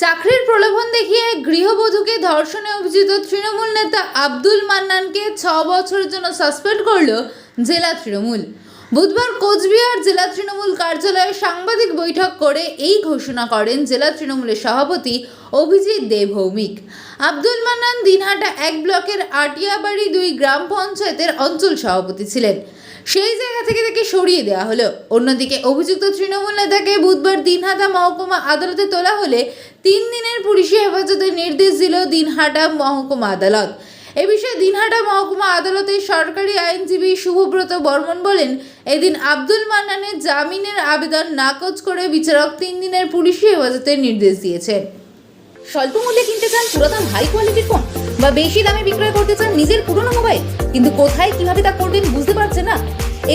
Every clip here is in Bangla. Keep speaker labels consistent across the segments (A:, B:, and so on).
A: চাকরির প্রলোভন দেখিয়ে গৃহবধূকে ধর্ষণে অভিযুক্ত তৃণমূল নেতা আব্দুল মান্নানকে ছ বছরের জন্য সাসপেন্ড করল জেলা তৃণমূল। বুধবার কোচবিহার জেলা তৃণমূল কার্যালয়ে সাংবাদিক বৈঠক করে এই ঘোষণা করেন জেলা তৃণমূলের সভাপতি অভিজিৎ দে ভৌমিক আব্দুল মান্নান দিনহাটা এক ব্লকের আটিয়াবাড়ি দুই গ্রাম পঞ্চায়েতের অঞ্চল সভাপতি ছিলেন। সেই জায়গা থেকে তাকে সরিয়ে দেওয়া হলো। অন্যদিকে অভিযুক্ত তৃণমূল নেতাকে বুধবার দিনহাটা মহকুমা আদালতে তোলা হলে তিন দিনের পুলিশি হেফাজতের নির্দেশ দিল দিনহাটা মহকুমা আদালত। এ বিষয়ে দিনহাটা মহকুমা আদালতের সরকারি আইনজীবী শুভব্রত বর্মন বলেন, এদিন আব্দুল মান্নানের জামিনের আবেদন নাকচ করে বিচারক তিন দিনের পুলিশি হেফাজতের নির্দেশ দিয়েছেন।
B: স্বল্প মূল্যে কিনতে চান পুরাতন হাই কোয়ালিটির ফোন বা বেশি দামে বিক্রয় করতে চান নিজের পুরনো মোবাইল কিন্তু কোথায় কীভাবে তা করবেন বুঝতে পারছেন না?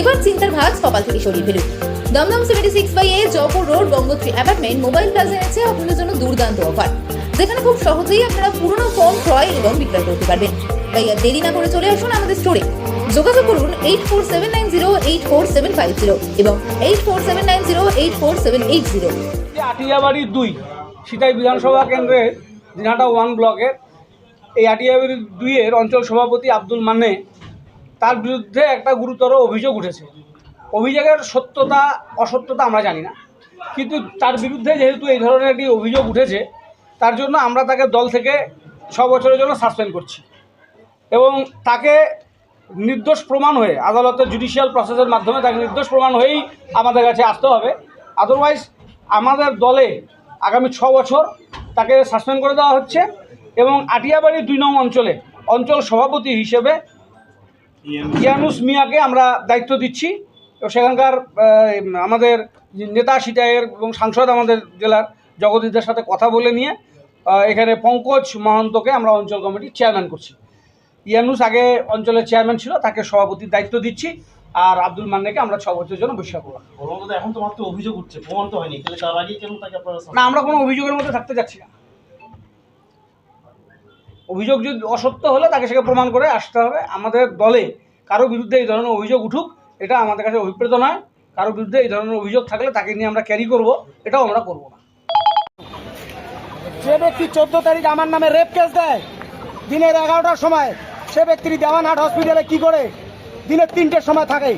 B: এবার চিন্তার ভাঁজ কপাল থেকে সরিয়ে ফেলুন। Dumdum seventy six by A Jaipur road Gangotri apartment mobile plaza এনেছে আপনাদের জন্য দুর্দান্ত অফার যেখানে খুব সহজেই আপনারা পুরনো ফোন ক্রয় এবং বিক্রয় করতে পারবেন। তাই আর দেরি না করে চলে আসুন আমাদের স্টোরে যোগাযোগ করুন eight four seven nine zero eight four seven five zero এবং eight four seven nine zero eight four seven eight zero
C: Atiabari দুই সিটাই বিধানসভা কেন্দ্রের দিনহাটা ওয়ান ব্লকের এই আটিয়াবাড়ি দুইয়ের অঞ্চল সভাপতি আব্দুল মানে তার বিরুদ্ধে একটা গুরুতর অভিযোগ উঠেছে। অভিযোগের সত্যতা, অসত্যতা আমরা জানি না। কিন্তু তার বিরুদ্ধে যেহেতু এই ধরনের একটি অভিযোগ উঠেছে তার জন্য আমরা তাকে দল থেকে ছ বছরের জন্য সাসপেন্ড করছি। এবং তাকে নির্দোষ প্রমাণ হয়ে, আদালতের জুডিশিয়াল প্রসেসের মাধ্যমে তাকে নির্দোষ প্রমাণ হয়েই আমাদের কাছে আসতে হবে। আদারওয়াইজ আমাদের দলে আগামী ছ বছর তাকে সাসপেন্ড করে দেওয়া হচ্ছে এবং আটিয়াবাড়ি দুই নং অঞ্চলে অঞ্চল সভাপতি হিসেবে ইয়ানুস মিয়াকে আমরা দায়িত্ব দিচ্ছি। সেখানকার আমাদের নেতা সিটাইয়ের এবং সাংসদ আমাদের জেলার জগদীদের সাথে কথা বলে নিয়ে এখানে পঙ্কজ মহন্তকে আমরা অঞ্চল কমিটির চেয়ারম্যান করছি। ইয়ানুস আগে অঞ্চলের চেয়ারম্যান ছিল তাকে সভাপতির দায়িত্ব দিচ্ছি আর আব্দুল মান্নাকে আমরা ছ বছরের জন্য বৈশাখ করলাম
D: এখন তো মাত্র অভিযোগ উঠছে প্রমাণ তো হয়নি তাহলে তার আগেই কেন তাকে আপনারা
C: না আমরা কোনো অভিযোগের মধ্যে থাকতে যাচ্ছি না। অভিযোগ যদি অসত্য হলে তাকে সেকে প্রমাণ করে আসতে হবে। আমাদের দলে কারও বিরুদ্ধে এই ধরনের অভিযোগ উঠুক এটা আমাদের কাছে অভিপ্রেত নয়। কারও বিরুদ্ধে এই ধরনের অভিযোগ থাকলে তাকে নিয়ে আমরা ক্যারি করব এটাও আমরা করব না।
E: যে ব্যক্তি চোদ্দ তারিখ আমার নামে রেপ কেস দেয়, দিনের এগারোটার সময় সে ব্যক্তি দেওয়ানহাট হসপিটালে কি করে? দিনের তিনটের সময় থাকে।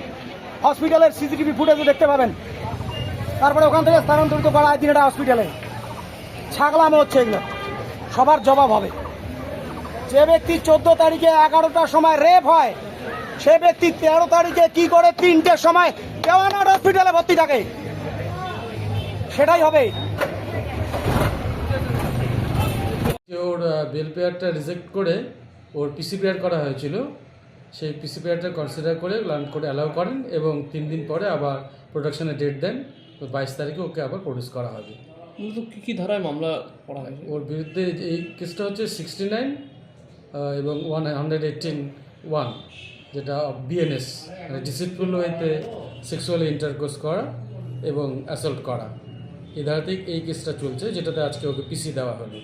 E: হসপিটালের সিসিটিভি ফুটেজও দেখতে পাবেন। তারপরে ওখান থেকে স্থানান্তরিত করা হয় দিনেটা হসপিটালে ছাগলামো হচ্ছে এগুলো। সবার জবাব হবে। যে ব্যক্তি চোদ্দ তারিখে এগারোটার সময় রেপ হয়, সে ব্যক্তি তেরো তারিখে কি করে তিনটের সময় দেওয়ানহাট হসপিটালে ভর্তি থাকে? সেটাই হবে
F: যে ওর বেল পেয়ারটা রিজেক্ট করে ওর পিসি পেয়ার করা হয়েছিল। সেই পিসি পেয়ারটা কনসিডার করে লার্ন করে অ্যালাউ করেন এবং তিন দিন পরে আবার প্রোডাকশনের ডেট দেন। তো বাইশ তারিখে ওকে আবার প্রডিউস করা হবে।
G: মূলত কী কী ধারায় মামলা করা হয়েছে?
F: ওর বিরুদ্ধে এই কেসটা হচ্ছে সিক্সটি নাইন এবং ওয়ান হান্ড্রেড এইটিন ওয়ান যেটা বিএনএস মানে ডিসিপ্লিন ওয়েতে সেক্সুয়ালি ইন্টারকোর্স করা এবং অ্যাসল্ট করা। এই ধারাতেই এই কেসটা চলছে যেটাতে আজকে ওকে পিসি দেওয়া হলো।